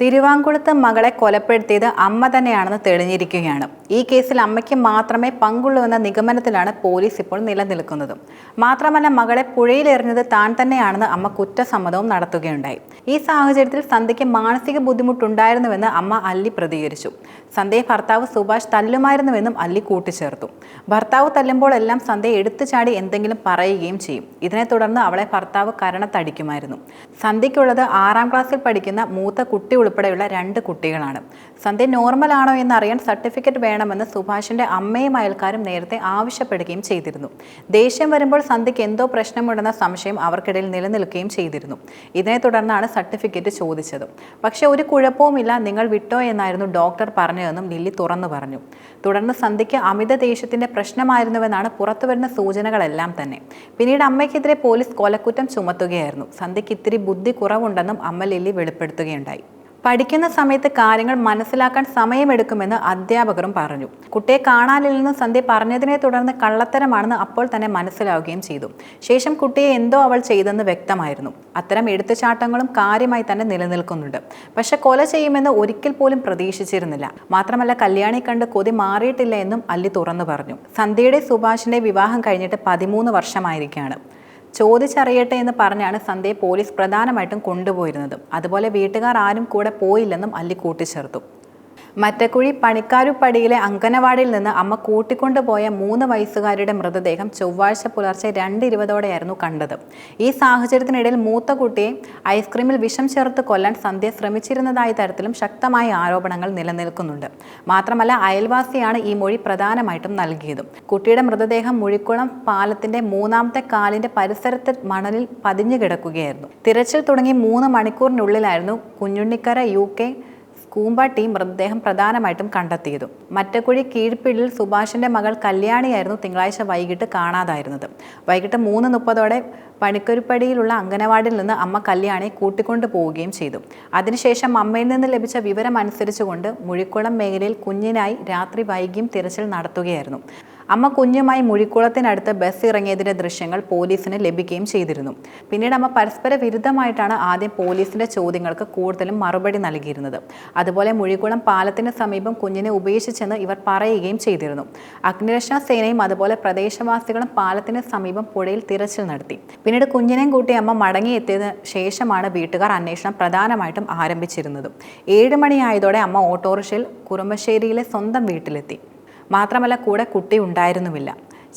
തിരുവാങ്കുളത്ത് മകളെ കൊലപ്പെടുത്തിയത് അമ്മ തന്നെയാണെന്ന് തെളിഞ്ഞിരിക്കുകയാണ്. ഈ കേസിൽ അമ്മയ്ക്ക് മാത്രമേ പങ്കുള്ളൂ എന്ന നിഗമനത്തിലാണ് പോലീസ് ഇപ്പോൾ നിലനിൽക്കുന്നത്. മാത്രമല്ല മകളെ പുഴയിലെറിഞ്ഞത് താൻ തന്നെയാണെന്ന് അമ്മ കുറ്റസമ്മതവും നടത്തുകയുണ്ടായി. ഈ സാഹചര്യത്തിൽ സന്ധ്യയ്ക്ക് മാനസിക ബുദ്ധിമുട്ടുണ്ടായിരുന്നുവെന്ന് അമ്മ അല്ലി പ്രതികരിച്ചു. സന്ധ്യയെ ഭർത്താവ് സുഭാഷ് തല്ലുമായിരുന്നുവെന്നും അല്ലി കൂട്ടിച്ചേർത്തു. ഭർത്താവ് തല്ലുമ്പോൾ എല്ലാം സന്ധ്യ എടുത്തു ചാടി എന്തെങ്കിലും പറയുകയും ചെയ്യും. ഇതിനെ തുടർന്ന് അവളെ ഭർത്താവ് കരണത്തടിക്കുമായിരുന്നു. സന്ധ്യയ്ക്കുള്ളത് ആറാം ക്ലാസ്സിൽ പഠിക്കുന്ന മൂത്ത കുട്ടി ഉൾപ്പെടെയുള്ള രണ്ട് കുട്ടികളാണ്. സന്ധ്യ നോർമൽ ആണോ എന്നറിയാൻ സർട്ടിഫിക്കറ്റ് വേണമെന്ന് സുഭാഷിന്റെ അമ്മയും അയൽക്കാരും നേരത്തെ ആവശ്യപ്പെടുകയും ചെയ്തിരുന്നു. ദേഷ്യം വരുമ്പോൾ സന്ധ്യയ്ക്ക് എന്തോ പ്രശ്നമുണ്ടെന്ന സംശയം അവർക്കിടയിൽ നിലനിൽക്കുകയും ചെയ്തിരുന്നു. ഇതിനെ തുടർന്നാണ് സർട്ടിഫിക്കറ്റ് ചോദിച്ചത്. പക്ഷേ ഒരു കുഴപ്പവുമില്ല നിങ്ങൾ വിട്ടോ എന്നായിരുന്നു ഡോക്ടർ പറഞ്ഞതെന്നും ലില്ലി തുറന്നു പറഞ്ഞു. തുടർന്ന് സന്ധ്യയ്ക്ക് അമിത ദേഷ്യത്തിന്റെ പ്രശ്നമായിരുന്നുവെന്നാണ് പുറത്തുവരുന്ന സൂചനകളെല്ലാം തന്നെ. പിന്നീട് അമ്മയ്ക്കെതിരെ പോലീസ് കൊലക്കുറ്റം ചുമത്തുകയായിരുന്നു. സന്ധ്യയ്ക്ക് ഇത്തിരി ബുദ്ധി കുറവുണ്ടെന്നും അമ്മ ലില്ലി വെളിപ്പെടുത്തുകയുണ്ടായി. പഠിക്കുന്ന സമയത്ത് കാര്യങ്ങൾ മനസ്സിലാക്കാൻ സമയമെടുക്കുമെന്ന് അധ്യാപകരും പറഞ്ഞു. കുട്ടിയെ കാണാനില്ലെന്ന് സന്ധ്യ പറഞ്ഞതിനെ തുടർന്ന് കള്ളത്തരമാണെന്ന് അപ്പോൾ തന്നെ മനസ്സിലാവുകയും ചെയ്തു. ശേഷം കുട്ടിയെ എന്തോ അവൾ ചെയ്തെന്ന് വ്യക്തമായിരുന്നു. അത്തരം എടുത്തുചാട്ടങ്ങളും കാര്യമായി തന്നെ നിലനിൽക്കുന്നുണ്ട്. പക്ഷെ കൊല ചെയ്യുമെന്ന് ഒരിക്കൽ പോലും പ്രതീക്ഷിച്ചിരുന്നില്ല. മാത്രമല്ല കല്യാണി കണ്ട് കൊതി മാറിയിട്ടില്ല എന്നും അല്ലി തുറന്നു പറഞ്ഞു. സന്ധ്യയുടെ സുഭാഷിന്റെ വിവാഹം കഴിഞ്ഞിട്ട് പതിമൂന്ന് വർഷമായിരിക്കുകയാണ്. ചോദിച്ചറിയട്ടെ എന്ന് പറഞ്ഞാണ് സന്ധ്യയെ പോലീസ് പ്രധാനമായിട്ടും കൊണ്ടുപോയിരുന്നത്. അതുപോലെ വീട്ടുകാർ ആരും കൂടെ പോയില്ലെന്നും അല്ലി കൂട്ടിച്ചേർത്തു. മറ്റക്കുഴി പണിക്കാരുപ്പടിയിലെ അങ്കനവാടിയിൽ നിന്ന് അമ്മ കൂട്ടിക്കൊണ്ടുപോയ മൂന്ന് വയസ്സുകാരുടെ മൃതദേഹം ചൊവ്വാഴ്ച പുലർച്ചെ രണ്ട് ഇരുപതോടെയായിരുന്നു കണ്ടത്. ഈ സാഹചര്യത്തിനിടയിൽ മൂത്ത കുട്ടിയെ ഐസ്ക്രീമിൽ വിഷം ചേർത്ത് കൊല്ലാൻ സന്ധ്യ ശ്രമിച്ചിരുന്നതായ തരത്തിലും ശക്തമായ ആരോപണങ്ങൾ നിലനിൽക്കുന്നുണ്ട്. മാത്രമല്ല അയൽവാസിയാണ് ഈ മൊഴി പ്രധാനമായിട്ടും നൽകിയത്. കുട്ടിയുടെ മൃതദേഹം മുഴിക്കുളം പാലത്തിന്റെ മൂന്നാമത്തെ കാലിന്റെ പരിസരത്ത് മണലിൽ പതിഞ്ഞു കിടക്കുകയായിരുന്നു തിരച്ചിൽ തുടങ്ങി മൂന്ന് മണിക്കൂറിനുള്ളിലായിരുന്നു കുഞ്ഞുണ്ണിക്കര യു കെ കൂമ്പ ടീം മൃതദേഹം പ്രധാനമായിട്ടും കണ്ടെത്തിയതും. മറ്റക്കുഴി കീഴ്പ്പിള്ളിൽ സുഭാഷിന്റെ മകൾ കല്യാണിയായിരുന്നു തിങ്കളാഴ്ച വൈകിട്ട് കാണാതായിരുന്നത്. വൈകിട്ട് മൂന്ന് മുപ്പതോടെ പണിക്കരുപ്പടിയിലുള്ള അംഗനവാടിയിൽ നിന്ന് അമ്മ കല്യാണിയെ കൂട്ടിക്കൊണ്ടു പോവുകയും ചെയ്തു. അതിനുശേഷം അമ്മയിൽ നിന്ന് ലഭിച്ച വിവരം അനുസരിച്ചുകൊണ്ട് മുഴിക്കുളം മേഖലയിൽ കുഞ്ഞിനായി രാത്രി വൈകിയും തിരച്ചിൽ നടത്തുകയായിരുന്നു. അമ്മ കുഞ്ഞുമായി മുഴിക്കുളത്തിനടുത്ത് ബസ് ഇറങ്ങിയതിന്റെ ദൃശ്യങ്ങൾ പോലീസിന് ലഭിക്കുകയും ചെയ്തിരുന്നു. പിന്നീട് അമ്മ പരസ്പര വിരുദ്ധമായിട്ടാണ് ആദ്യം പോലീസിന്റെ ചോദ്യങ്ങൾക്ക് കൂടുതലും മറുപടി നൽകിയിരുന്നത്. അതുപോലെ മുഴിക്കുളം പാലത്തിന് സമീപം കുഞ്ഞിനെ ഉപേക്ഷിച്ചെന്ന് ഇവർ പറയുകയും ചെയ്തിരുന്നു. അഗ്നിരക്ഷാ സേനയും അതുപോലെ പ്രദേശവാസികളും പാലത്തിന് സമീപം പുഴയിൽ തിരച്ചിൽ നടത്തി. പിന്നീട് കുഞ്ഞിനെയും കൂട്ടി അമ്മ മടങ്ങിയെത്തിയതിന് ശേഷമാണ് വീട്ടുകാർ അന്വേഷണം പ്രധാനമായിട്ടും ആരംഭിച്ചിരുന്നത്. ഏഴ് മണിയായതോടെ അമ്മ ഓട്ടോറിക്ഷയിൽ കുറുമ്പശ്ശേരിയിലെ സ്വന്തം വീട്ടിലെത്തി. മാത്രമല്ല കൂടെ കുട്ടി ഉണ്ടായിരുന്നുമില്ല.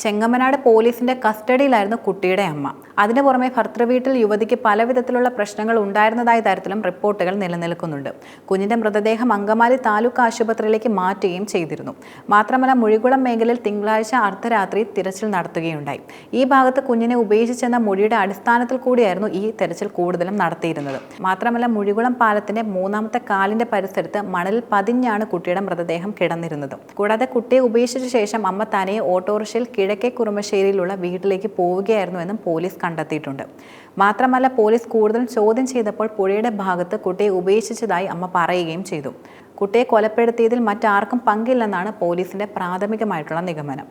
ചെങ്ങമ്മനാട് പോലീസിന്റെ കസ്റ്റഡിയിലായിരുന്നു കുട്ടിയുടെ അമ്മ. അതിനു പുറമെ ഭർത്തൃവീട്ടിൽ യുവതിക്ക് പലവിധത്തിലുള്ള പ്രശ്നങ്ങൾ ഉണ്ടായിരുന്നതായ തരത്തിലും റിപ്പോർട്ടുകൾ നിലനിൽക്കുന്നുണ്ട്. കുഞ്ഞിന്റെ മൃതദേഹം അങ്കമാലി താലൂക്ക് ആശുപത്രിയിലേക്ക് മാറ്റുകയും ചെയ്തിരുന്നു. മാത്രമല്ല മുഴികുളം മേഖലയിൽ തിങ്കളാഴ്ച അർദ്ധരാത്രി തിരച്ചിൽ നടത്തുകയുണ്ടായി. ഈ ഭാഗത്ത് കുഞ്ഞിനെ ഉപേക്ഷിച്ചെന്ന മൊഴിയുടെ അടിസ്ഥാനത്തിൽ കൂടിയായിരുന്നു ഈ തെരച്ചിൽ കൂടുതലും നടത്തിയിരുന്നത്. മാത്രമല്ല മുഴികുളം പാലത്തിന്റെ മൂന്നാമത്തെ കാലിന്റെ പരിസരത്ത് മണലിൽ പതിഞ്ഞാണ് കുട്ടിയുടെ മൃതദേഹം കിടന്നിരുന്നത്. കൂടാതെ കുട്ടിയെ ഉപേക്ഷിച്ച ശേഷം അമ്മ തനിയെ ഓട്ടോറിക്ഷയിൽ കിഴക്കേ കുറുമശ്ശേരിയിലുള്ള വീട്ടിലേക്ക് പോവുകയായിരുന്നുവെന്നും പോലീസ് കണ്ടെത്തിയിട്ടുണ്ട്. മാത്രമല്ല പോലീസ് കൂടുതൽ ചോദ്യം ചെയ്തപ്പോൾ പുഴയുടെ ഭാഗത്ത് കുട്ടിയെ ഉപേക്ഷിച്ചതായി അമ്മ പറയുകയും ചെയ്തു. കുട്ടിയെ കൊലപ്പെടുത്തിയതിൽ മറ്റാർക്കും പങ്കില്ലെന്നാണ് പോലീസിന്റെ പ്രാഥമികമായിട്ടുള്ള നിഗമനം.